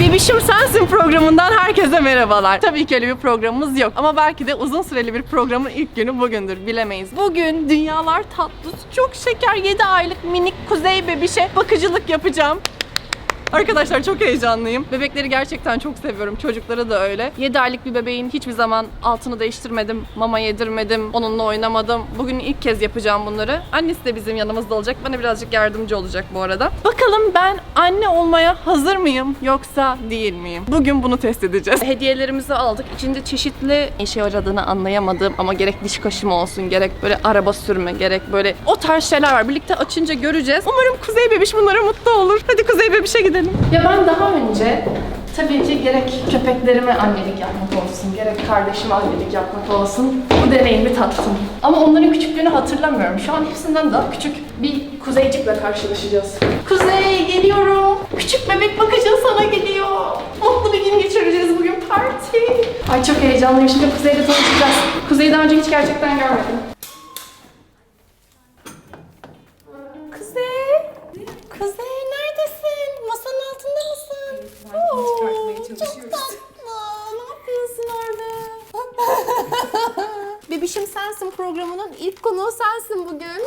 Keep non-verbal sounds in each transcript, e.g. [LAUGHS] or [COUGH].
Bebişim Sensin programından herkese merhabalar. Tabii ki öyle bir programımız yok ama belki de uzun süreli bir programın ilk günü bugündür bilemeyiz. Bugün dünyalar tatlısı çok şeker 7 aylık minik kuzey bebişe bakıcılık yapacağım. [LAUGHS] Arkadaşlar çok heyecanlıyım. Bebekleri gerçekten çok seviyorum. Çocukları da öyle. 7 aylık bir bebeğin hiçbir zaman altını değiştirmedim. Mama yedirmedim. Onunla oynamadım. Bugün ilk kez yapacağım bunları. Annesi de bizim yanımızda olacak. Bana birazcık yardımcı olacak bu arada. Bakalım ben anne olmaya hazır mıyım yoksa değil miyim? Bugün bunu test edeceğiz. [LAUGHS] Hediyelerimizi aldık. İçinde çeşitli işe yaradığını anlayamadığım ama gerek diş kaşıma olsun, gerek böyle araba sürme, gerek böyle o tarz şeyler var. Birlikte açınca göreceğiz. Umarım Kuzey Bebiş bunlara mutlu olur. Hadi Kuzey Bebiş'e gidelim. Ya ben daha önce tabii ki gerek köpeklerime annelik yapmak olsun, gerek kardeşime annelik yapmak olsun bu deneyimi tattım. Ama onların küçüklüğünü hatırlamıyorum. Şu an hepsinden daha küçük bir kuzeycikle karşılaşacağız. Kuzey geliyorum. Küçük bebek bakıcı sana geliyor. Mutlu bir gün geçireceğiz bugün parti. Ay çok heyecanlıyım şimdi Kuzey'le tanışacağız. Kuzey'i daha önce hiç gerçekten görmedim. Kuzey. Kuzey Çok tatlı. Ne yapıyorsun orada? [LAUGHS] Bebişim Sensin programının ilk konuğu sensin bugün.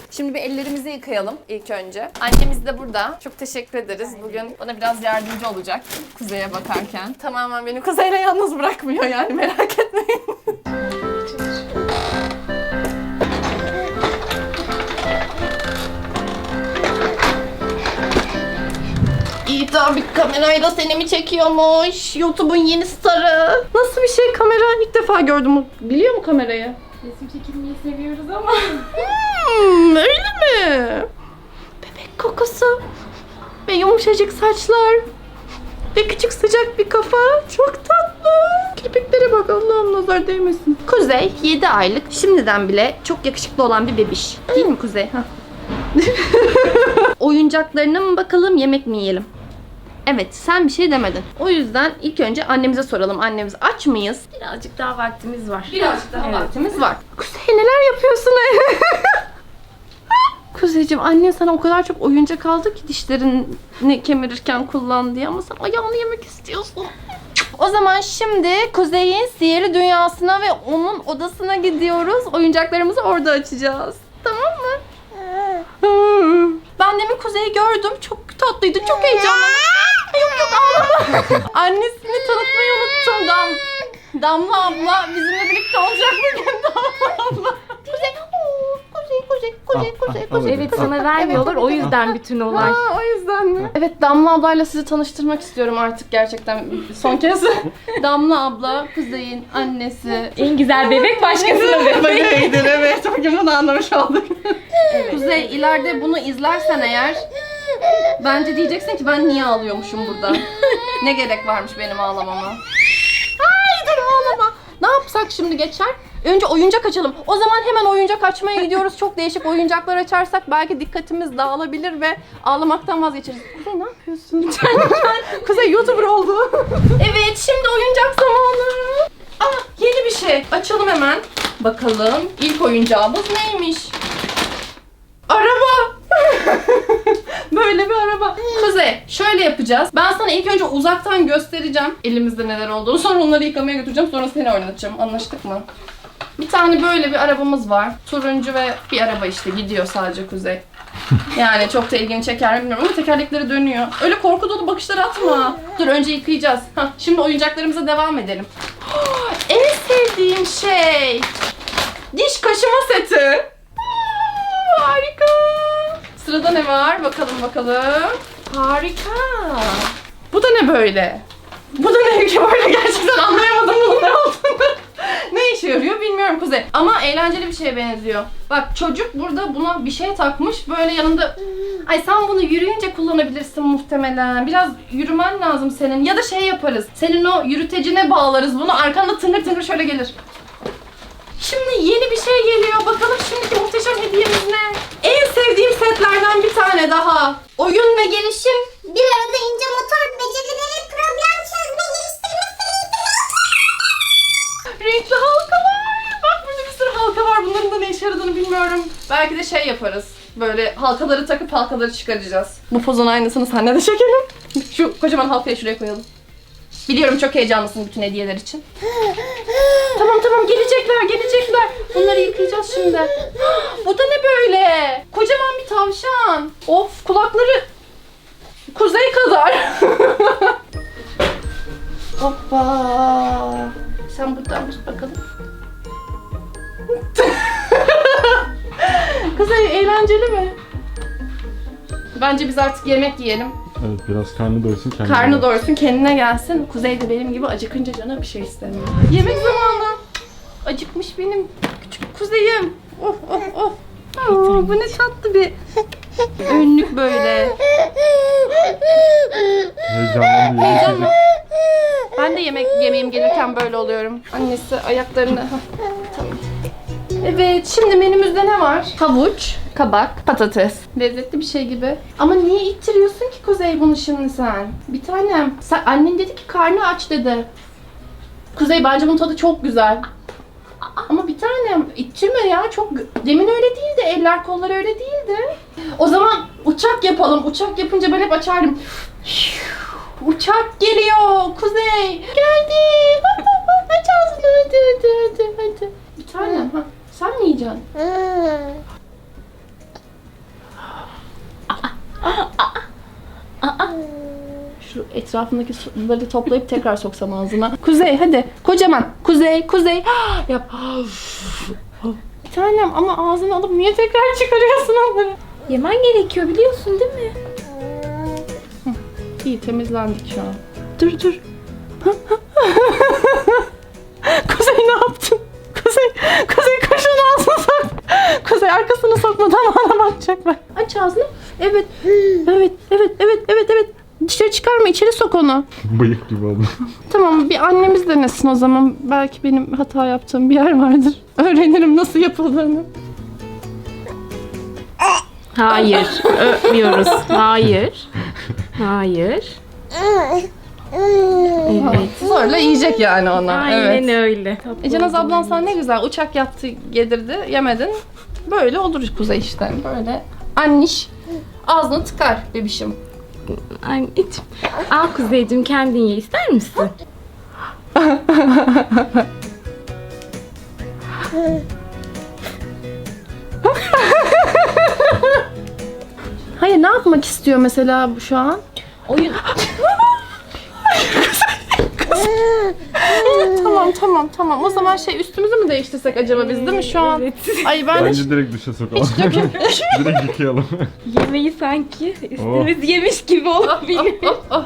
[LAUGHS] Şimdi bir ellerimizi yıkayalım ilk önce. Annemiz de burada. Çok teşekkür ederiz. Bugün bana biraz yardımcı olacak Kuzey'e bakarken. Tamamen beni Kuzey'le yalnız bırakmıyor yani merak etmeyin. İyi bir kamerayla seni mi çekiyormuş? YouTube'un yeni starı. Nasıl bir şey kamera? İlk defa gördüm. Biliyor mu kamerayı? Resim çekilmeyi seviyoruz ama Hmm, öyle mi? Bebek kokusu ve yumuşacık saçlar ve küçük sıcak bir kafa. Çok tatlı. Kirpiklere bak Allah'ım nazar değmesin. Kuzey 7 aylık şimdiden bile çok yakışıklı olan bir bebiş. Değil mi Kuzey? [LAUGHS] Oyuncaklarına mı bakalım yemek mi yiyelim? Evet sen bir şey demedin. O yüzden ilk önce annemize soralım. Annemiz aç mıyız? birazcık daha vaktimiz var. Birazcık daha Evet. vaktimiz var. Kuzey neler yapıyorsun? [LAUGHS] Kuzeyciğim annen sana o kadar çok oyuncak aldı ki dişlerini kemirirken kullan diye ama sen ayağını yemek istiyorsun. O zaman şimdi Kuzey'in sihirli dünyasına ve onun odasına gidiyoruz. Oyuncaklarımızı orada açacağız. Tamam mı? Ben demin Kuzey'i gördüm. Çok tatlıydı. Çok heyecanlandım. Yok yok ağlama. Annesini tanıtmayı unuttum. Dam Damla abla bizimle birlikte olacak bugün Damla abla. Kuzey, oo, kuzey, kuzey, kuzey, kuzey, kuzey. Evet sana vermiyorlar o yüzden bütün olay. Aa, o yüzden mi? Evet Damla ablayla sizi tanıştırmak istiyorum artık gerçekten son kez. [LAUGHS] Damla abla Kuzey'in annesi. En güzel bebek başkasına bebek. Bebeğidir evet. Bugün bunu anlamış olduk. Kuzey ileride bunu izlersen eğer bence diyeceksin ki ben niye ağlıyormuşum burada. [LAUGHS] ne gerek varmış benim ağlamama. Hayır ağlama. Ne yapsak şimdi geçer? Önce oyuncak açalım. O zaman hemen oyuncak açmaya gidiyoruz. Çok değişik oyuncaklar açarsak belki dikkatimiz dağılabilir ve ağlamaktan vazgeçeriz. Kuzey ne yapıyorsun? [LAUGHS] Kuzey YouTuber oldu. evet şimdi oyuncak zamanı. Aa yeni bir şey. Açalım hemen. Bakalım ilk oyuncağımız neymiş? Araba. Böyle bir araba. Kuzey şöyle yapacağız. Ben sana ilk önce uzaktan göstereceğim elimizde neler olduğunu. Sonra onları yıkamaya götüreceğim. Sonra seni oynatacağım. Anlaştık mı? Bir tane böyle bir arabamız var. Turuncu ve bir araba işte gidiyor sadece Kuzey. [LAUGHS] Yani çok da ilgini çeker mi bilmiyorum ama tekerlekleri dönüyor. Öyle korku dolu bakışlar atma. Dur önce yıkayacağız. Hah, şimdi oyuncaklarımıza devam edelim. [GASPS] en sevdiğim şey. Diş kaşıma seti. Aa, Harika. Sırada ne var? Bakalım bakalım. Harika. Bu da ne böyle? Bu da ne [LAUGHS] ki böyle gerçekten anlayamadım bunun ne olduğunu. [LAUGHS] ne işe yarıyor bilmiyorum Kuzey. Ama eğlenceli bir şeye benziyor. Bak çocuk burada buna bir şey takmış. Böyle yanında... Ay sen bunu yürüyünce kullanabilirsin muhtemelen. Biraz yürümen lazım senin. Ya da şey yaparız. Senin o yürütecine bağlarız bunu. Arkanda tıngır tıngır şöyle gelir. Şimdi yeni bir şey geliyor. Bakalım şimdiki muhteşem hediyemiz ne? En sevdiğim setlerden bir tane daha. Oyun ve gelişim. Bir arada ince motor becerileri problem çözme geliştirmesi Renkli halkalar. Bak burada bir sürü halka var. Bunların olduğunu bilmiyorum. Belki de şey yaparız. Böyle halkaları takıp halkaları çıkaracağız. Bu pozun aynısını senle de çekelim. Şu kocaman halkayı şuraya koyalım. Biliyorum çok heyecanlısın bütün hediyeler için. tamam tamam gelecekler gelecekler. Bunları yıkayacağız şimdi. Bu da ne böyle? Kocaman bir tavşan. Of kulakları kuzey kadar. [LAUGHS] Hoppa. Sen buradan tut bakalım. [LAUGHS] Kuzey eğlenceli mi? Bence biz artık yemek yiyelim. Evet biraz karnı doysun kendine. Karnı doysun kendine gelsin. Kuzey de benim gibi acıkınca canı bir şey istemiyor. Yemek zamanı. Acıkmış benim küçük kuzeyim. Of of of. Bu ne tatlı bir önlük böyle. Heyecanlandı. Heyecanlı. Ben de yemek yemeğim gelirken böyle oluyorum. Annesi ayaklarını... Tamam. Evet, şimdi menümüzde ne var? Havuç, kabak, patates. Lezzetli bir şey gibi. Ama niye ittiriyorsun ki Kuzey bunu şimdi sen? Bir tanem, sen annen dedi ki karnı aç dedi. Kuzey bence bunun tadı çok güzel. Ama bir tanem ittirme ya çok demin öyle değildi eller kollar öyle değildi. O zaman uçak yapalım. Uçak yapınca ben hep açardım. Uçak geliyor etrafındaki suları toplayıp tekrar soksam ağzına. Kuzey hadi. Kocaman. Kuzey, kuzey. [GASPS] Yap. Bir tanem ama ağzını alıp niye tekrar çıkarıyorsun onları? Yemen gerekiyor biliyorsun değil mi? İyi temizlendik şu an. Dur dur. [LAUGHS] Kuzey ne yaptın? Kuzey, Kuzey kaşın ağzına sok. Kuzey arkasını sokmadan [LAUGHS] bana bakacaklar. Aç ağzını. Evet. Evet, evet, evet, çıkarma, içeri sok onu. Bıyık gibi oldu. [LAUGHS] Tamam, bir annemiz denesin o zaman. Belki benim hata yaptığım bir yer vardır. [LAUGHS] Öğrenirim nasıl yapıldığını. Hayır. Öpmüyoruz. Hayır. Hayır. Evet. Zorla yiyecek yani ona. Aynen evet. öyle. E Canaz ablan sana ne güzel uçak yaptı, yedirdi, yemedin. Böyle olur Kuzey işte. Böyle anniş ağzını tıkar bebişim. Anneciğim. Al Kuzeyciğim kendin ye ister misin? Hayır ne yapmak istiyor mesela bu şu an? Oyun. [LAUGHS] [LAUGHS] tamam tamam tamam. O zaman şey üstümüzü mü değiştirsek acaba biz değil mi şu an? Evet. Ay ben de Bence direkt dışa sokalım. [LAUGHS] direkt yıkayalım. Yemeği sanki üstümüz yemiş gibi olabilir. [LAUGHS] oh, oh.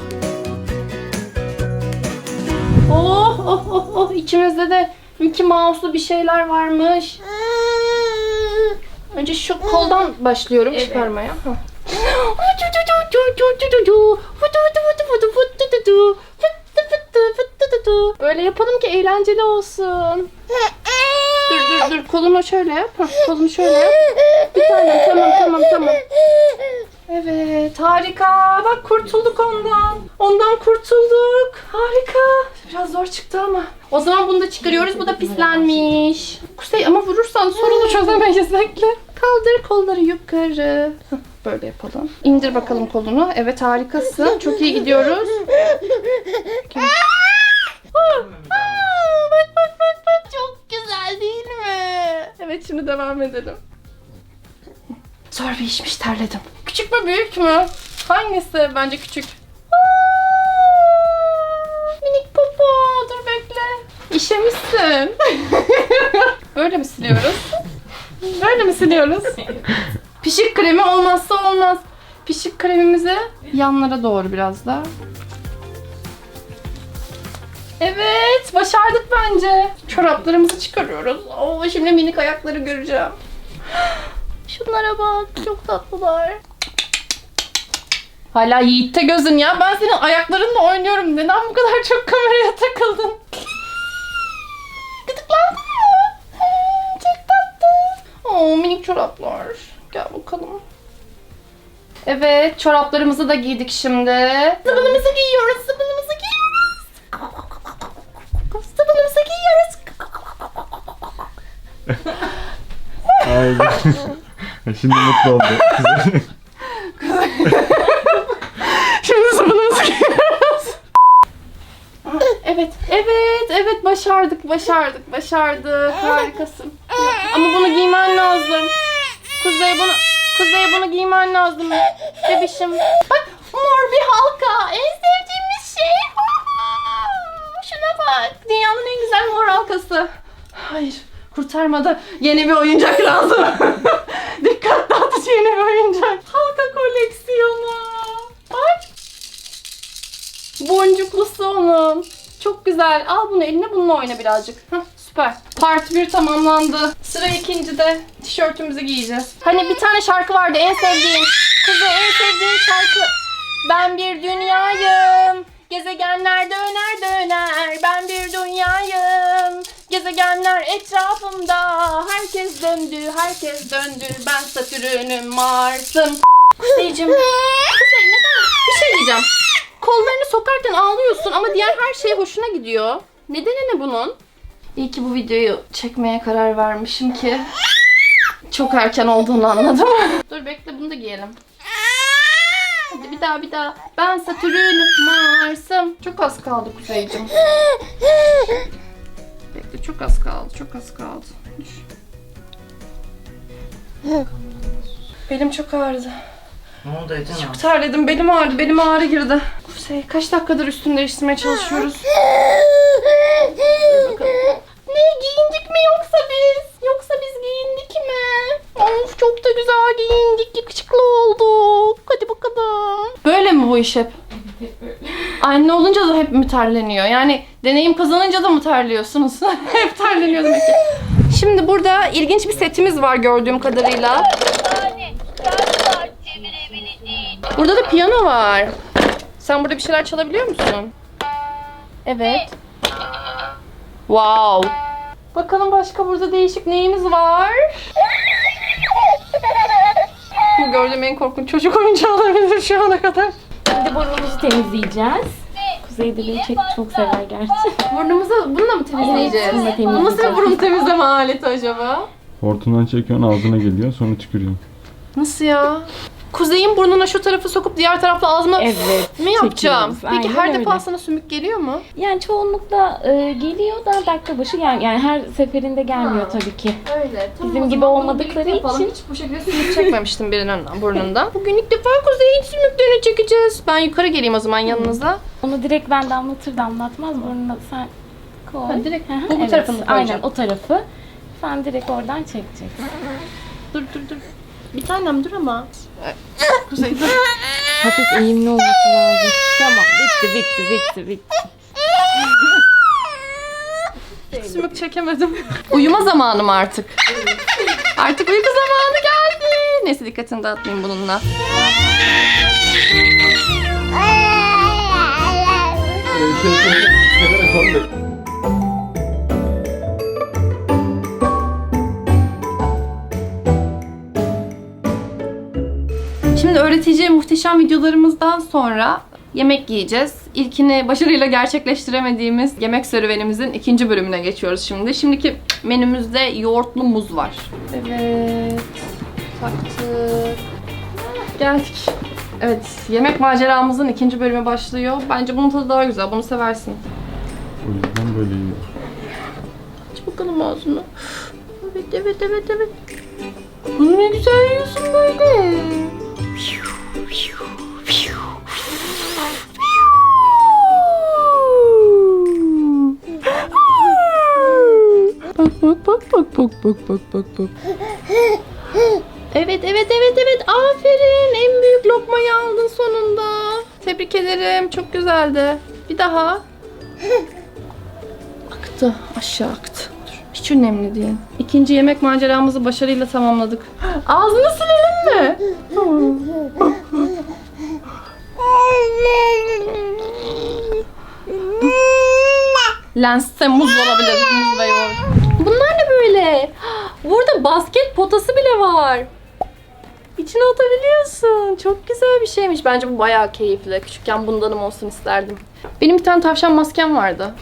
Oh oh oh oh içimizde de Mickey Mouse'lu bir şeyler varmış. Önce şu koldan başlıyorum Evet. çıkarmaya. [GASPS] Hah. Eğlenceli olsun. Dur dur dur kolunu şöyle yap. Kolunu şöyle yap. Bir tane tamam tamam tamam. Evet harika. Bak kurtulduk ondan. Ondan kurtulduk. Harika. Biraz zor çıktı ama. O zaman bunu da çıkarıyoruz. Bu da pislenmiş. Kuzey ama vurursan sorunu çözemeyiz. Bekle. Kaldır kolları yukarı. Böyle yapalım. İndir bakalım kolunu. Evet harikasın. Çok iyi gidiyoruz. Aa. [LAUGHS] Çok güzel değil mi? Evet şimdi devam edelim. Zor bir işmiş terledim. Küçük mü büyük mü? Hangisi? Bence küçük. Aa, minik popo. Dur bekle. İşemişsin. [LAUGHS] Böyle mi siliyoruz? Böyle mi siliyoruz? Pişik kremi olmazsa olmaz. Pişik kremimizi yanlara doğru biraz da. Evet, başardık bence. Çoraplarımızı çıkarıyoruz. Oo, şimdi minik ayakları göreceğim. [GASPS] Şunlara bak, çok tatlılar. Hala Yiğit'te gözün ya. Ben senin ayaklarınla oynuyorum. Neden bu kadar çok kameraya takıldın? [LAUGHS] Gıdıklandın mı? Hmm, Çok tatlı. Oo, minik çoraplar. Gel bakalım. Evet, çoraplarımızı da giydik şimdi. Zıbınımızı giyiyoruz, zıbınımızı giyiyoruz. Hayır. [LAUGHS] Şimdi mutlu oldu. [LAUGHS] Şimdi sıvınımızı giyiyoruz. Evet, evet, evet başardık, başardık, başardık. Harikasın. Ama bunu giymen lazım. Kuzey bunu, Kuzey bunu giymen lazım. Bebişim. Bak mor bir halka. En sevdiğimiz şey. Şuna bak. Dünyanın en güzel mor halkası. Hayır. Kurtarmadı. Yeni bir oyuncak [LAUGHS] lazım. [LAUGHS] Dikkat dağıtıcı yeni bir oyuncak. Halka koleksiyonu. Bak. Boncuklusu onun. Çok güzel. Al bunu eline bununla oyna birazcık. Hah, süper. Part 1 tamamlandı. Sıra ikincide tişörtümüzü giyeceğiz. Hani bir tane şarkı vardı en sevdiğim. Kızı en sevdiğim şarkı. Ben bir dünyayım. Gezegenler döner döner. Ben bir. Gezegenler etrafımda. Herkes döndü, herkes döndü. Ben Satürn'üm, Mars'ım. Kuzeyciğim. Kuzey neden? Bir şey diyeceğim. Kollarını sokarken ağlıyorsun ama diğer her şey hoşuna gidiyor. Nedeni ne bunun? İyi ki bu videoyu çekmeye karar vermişim ki çok erken olduğunu anladım. [LAUGHS] Dur bekle bunu da giyelim. Hadi bir daha bir daha. Ben Satürn'üm, Mars'ım. Çok az kaldı Kuzeyciğim. [LAUGHS] Bekle çok az kaldı, çok az kaldı. Belim çok ağrıdı. Ne oldu Ece ne? Terledim, belim ağrıdı, belim ağrı girdi. Kuzey, kaç dakikadır üstünü değiştirmeye çalışıyoruz? Ne, giyindik mi yoksa biz? Yoksa biz giyindik mi? Of, çok da güzel giyindik, yakışıklı olduk. Hadi bakalım. Böyle mi bu iş hep? [LAUGHS] Anne olunca da hep mi terleniyor? Yani deneyim kazanınca da mı terliyorsunuz? [LAUGHS] hep terleniyor demek ki. Şimdi burada ilginç bir setimiz var gördüğüm kadarıyla. Burada da piyano var. Sen burada bir şeyler çalabiliyor musun? Evet. Wow. Bakalım başka burada değişik neyimiz var? Bu gördüğüm en korkunç çocuk oyuncağı olabilir şu ana kadar. Şimdi burnumuzu temizleyeceğiz. Kuzey de beni çok, çok sever gerçi. Burnumuzu bununla mı temizleyeceğiz? Bununla Bu nasıl bir temizleyeceğiz. burun temizleme aleti acaba? Hortumdan çekiyorsun ağzına geliyor sonra tükürüyorsun. Nasıl ya? Kuzey'in burnuna şu tarafı sokup diğer tarafla ağzıma Evet. mi yapacağım? çekiyoruz. Peki Aynen her öyle. defasında sümük geliyor mu? Yani çoğunlukla e, geliyor da dakika başı gel yani her seferinde gelmiyor tabii ki. Öyle. Bizim gibi olmadıkları için. Hiç bu şekilde sümük çekmemiştim birinin [LAUGHS] burnundan. Bugün ilk defa Kuzey'in sümüklerini çekeceğiz. Ben yukarı geleyim o zaman yanınıza. Onu direkt ben damlatır damlatmaz burnuna sen koy. Ha, direkt Hı hı, bu- bu tarafını mı Aynen koyacağım? o tarafı. Sen direkt oradan çekeceksin. [LAUGHS] Dur dur dur. Bir tanem dur ama. Kuzey dur. Hafif eğimli olması lazım. Tamam bitti bitti bitti bitti. Sümük çekemedim. Uyuma zamanım artık. Artık uyku zamanı geldi. Neyse dikkatini dağıtmayayım bununla. Şimdi öğretici muhteşem videolarımızdan sonra yemek yiyeceğiz. İlkini başarıyla gerçekleştiremediğimiz yemek serüvenimizin ikinci bölümüne geçiyoruz şimdi. Şimdiki menümüzde yoğurtlu muz var. Evet. Taktık. Geldik. Evet, yemek maceramızın ikinci bölümü başlıyor. Bence bunun tadı daha güzel. Bunu seversin. O yüzden böyle yiyor. Aç bakalım ağzını. Evet, evet, evet, evet. Bunu ne güzel yiyorsun böyle. bak bak bak bak bak bak bak bak. Evet evet evet evet aferin en büyük lokmayı aldın sonunda. Tebrik ederim çok güzeldi. Bir daha. Aktı aşağı aktı. Dur, hiç önemli değil. İkinci yemek maceramızı başarıyla tamamladık. Ağzını silelim mi? Lens Lens'te muz olabilir. Muz ve. Böyle? Burada basket potası bile var. İçine atabiliyorsun. Çok güzel bir şeymiş. Bence bu bayağı keyifli. Küçükken bundanım olsun isterdim. Benim bir tane tavşan maskem vardı.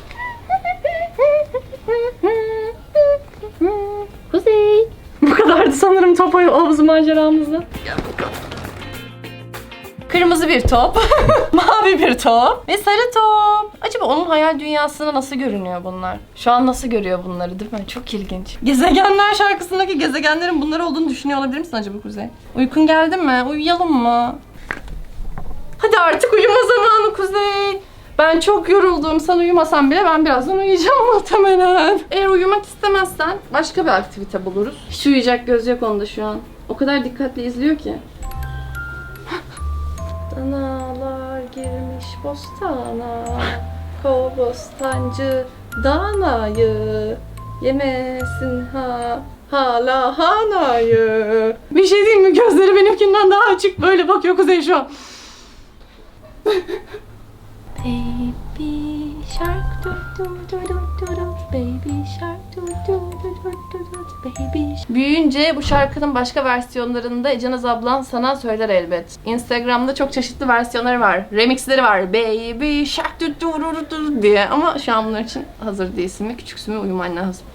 [LAUGHS] Kuzey. Bu kadardı sanırım. top havuzu maceramızda. Gel bakalım. Kırmızı bir top, [LAUGHS] mavi bir top ve sarı top. Acaba onun hayal dünyasında nasıl görünüyor bunlar? Şu an nasıl görüyor bunları değil mi? Çok ilginç. Gezegenler şarkısındaki gezegenlerin bunlar olduğunu düşünüyor olabilir misin acaba Kuzey? Uykun geldi mi? Uyuyalım mı? Hadi artık uyuma zamanı Kuzey. Ben çok yoruldum. Sen uyumasan bile ben birazdan uyuyacağım [LAUGHS] muhtemelen. Eğer uyumak istemezsen başka bir aktivite buluruz. Hiç uyuyacak göz yok onda şu an. O kadar dikkatli izliyor ki. Danalar girmiş bostana Kov bostancı danayı Yemesin ha hala hanayı Bir şey diyeyim mi? Gözleri benimkinden daha açık böyle bakıyor Kuzey şu an. Baby shark do do do do do Büyüyünce bu şarkının başka versiyonlarını da Ecenaz ablan sana söyler elbet. Instagram'da çok çeşitli versiyonları var. Remixleri var. Baby du diye. Ama şu an bunlar için hazır değilsin ve küçüksün ve uyuman lazım.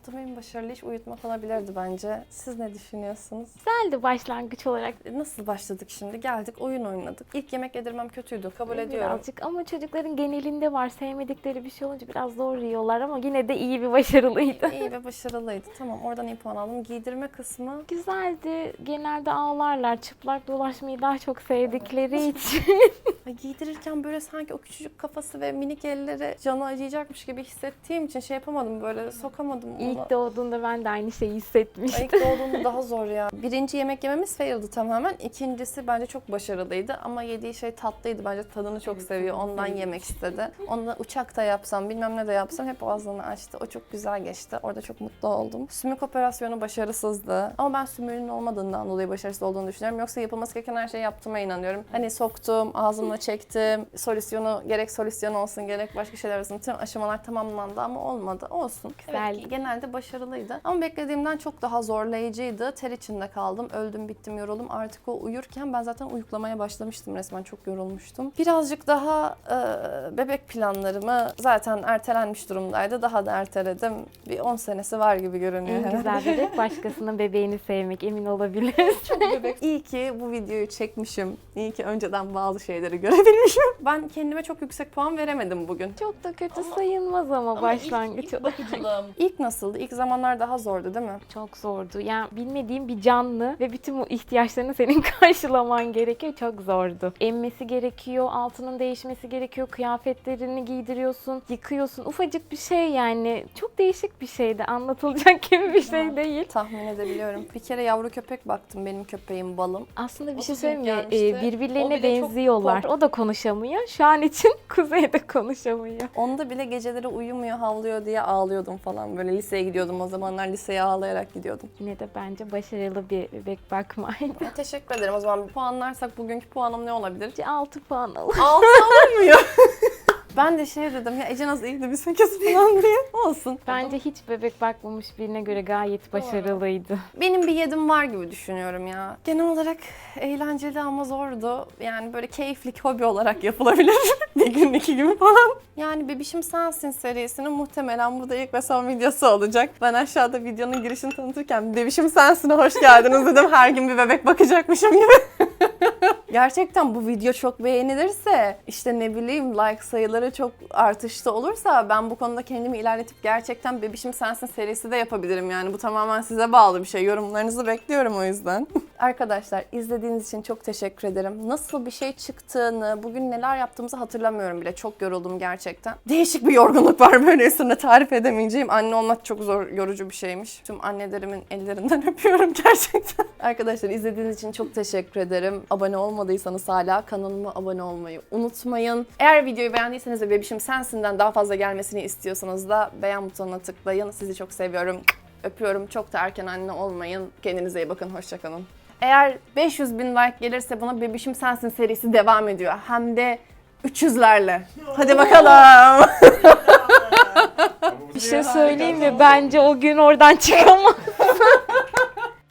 Yaptığım en başarılı iş uyutmak olabilirdi bence. Siz ne düşünüyorsunuz? Güzeldi başlangıç olarak. Nasıl başladık şimdi? Geldik, oyun oynadık. İlk yemek yedirmem kötüydü. Kabul ediyorum. Birazcık ama çocukların genelinde var. Sevmedikleri bir şey olunca biraz zor yiyorlar ama yine de iyi bir başarılıydı. İyi ve başarılıydı. Tamam oradan iyi puan aldım. Giydirme kısmı Güzeldi. Genelde ağlarlar. Çıplak dolaşmayı daha çok sevdikleri için. [LAUGHS] Giydirirken böyle sanki o küçücük kafası ve minik elleri canı acıyacakmış gibi hissettiğim için şey yapamadım böyle sokamadım onu. İlk doğduğunda ben de aynı şeyi hissetmiştim. İlk doğduğunda [LAUGHS] daha zor ya. Birinci yemek yememiz faildi tamamen. İkincisi bence çok başarılıydı ama yediği şey tatlıydı. Bence tadını çok seviyor. Ondan yemek istedi. Onunla uçakta yapsam, bilmem ne de yapsam hep ağzını açtı. O çok güzel geçti. Orada çok mutlu oldum. Sümük operasyonu başarısızdı. Ama ben sümüğünün olmadığından dolayı başarısız olduğunu düşünüyorum. Yoksa yapılması gereken her şeyi yaptığıma inanıyorum. Hani soktum, ağzımla çektim. Solüsyonu gerek solüsyon olsun gerek başka şeyler olsun. Tüm aşamalar tamamlandı ama olmadı. Olsun. Güzel. Evet, genelde başarılıydı. Ama beklediğimden çok daha zorlayıcıydı. Ter içinde kaldım. Öldüm, bittim, yoruldum. Artık o uyurken ben zaten uyuklamaya başlamıştım resmen. Çok yorulmuştum. Birazcık daha e, bebek planlarımı zaten ertelenmiş durumdaydı. Daha da erteledim. Bir 10 senesi var gibi görünüyor. En güzel bebek başkasının bebeğini sevmek emin olabilir. [LAUGHS] Çok bebek. İyi ki bu videoyu çekmişim. İyi ki önceden bazı şeyleri görebilmişim. [LAUGHS] Ben kendime çok yüksek puan veremedim bugün. Çok da kötü sayılmaz ama, başlangıç olarak. İlk nasıldı? İlk zamanlar daha zordu değil mi? Çok zordu. Yani bilmediğin bir canlı ve bütün bu ihtiyaçlarını senin [LAUGHS] karşılaman gerekiyor. Çok zordu. Emmesi gerekiyor, altının değişmesi gerekiyor, kıyafetlerini giydiriyorsun, yıkıyorsun. Ufacık bir şey yani. Çok değişik bir şeydi. Anlatılacak gibi bir şey değil. Tahmin edebiliyorum. Bir kere yavru köpek baktım benim köpeğim balım. Aslında bir O şey söyleyeyim mi? Ee, birbirlerine benziyorlar. O da konuşamıyor. Şu an için [LAUGHS] Kuzey de konuşamıyor. Onda bile geceleri uyumuyor, havlıyor diye ağlıyordum falan. Böyle liseye gidiyordum o zamanlar liseye ağlayarak gidiyordum. Yine de bence başarılı bir bebek bakmaydı. Ya, teşekkür ederim. O zaman puanlarsak bugünkü puanım ne olabilir? 6 puan alır. 6 olmuyor. Ben de şey dedim ya Ece nasıl iyiydi bir 8 falan diye. [LAUGHS] Olsun. Bence hiç bebek bakmamış birine göre gayet başarılıydı. Benim bir yedim var gibi düşünüyorum ya. Genel olarak eğlenceli ama zordu. Yani böyle keyiflik hobi olarak yapılabilir. [LAUGHS] bir gün iki gün falan. Yani Bebişim Sensin serisinin muhtemelen burada ilk ve son videosu olacak. Ben aşağıda videonun girişini tanıtırken Bebişim Sensin'e hoş geldiniz dedim. Her gün bir bebek bakacakmışım gibi. Gerçekten bu video çok beğenilirse işte ne bileyim like sayıları çok artışta olursa ben bu konuda kendimi ilerletip gerçekten Bebişim Sensin serisi de yapabilirim yani. Bu tamamen size bağlı bir şey. Yorumlarınızı bekliyorum o yüzden. [LAUGHS] Arkadaşlar izlediğiniz için çok teşekkür ederim. Nasıl bir şey çıktığını, bugün neler yaptığımızı hatırlamıyorum bile. Çok yoruldum gerçekten. Değişik bir yorgunluk var böyle üstüne tarif edemeyeceğim. Anne olmak çok zor, yorucu bir şeymiş. Tüm annelerimin ellerinden [LAUGHS] öpüyorum gerçekten. Arkadaşlar izlediğiniz için çok teşekkür ederim. Abone olmadıysanız hala kanalıma abone olmayı unutmayın. Eğer videoyu beğendiyseniz ve Bebişim Sensin'den daha fazla gelmesini istiyorsanız da beğen butonuna tıklayın. Sizi çok seviyorum. Öpüyorum. Çok da erken anne olmayın. Kendinize iyi bakın. Hoşçakalın. Eğer 500 bin like gelirse buna Bebişim Sensin serisi devam ediyor. Hem de 300'lerle. Hadi bakalım. [LAUGHS] Bir şey söyleyeyim mi? Bence o gün oradan çıkamaz.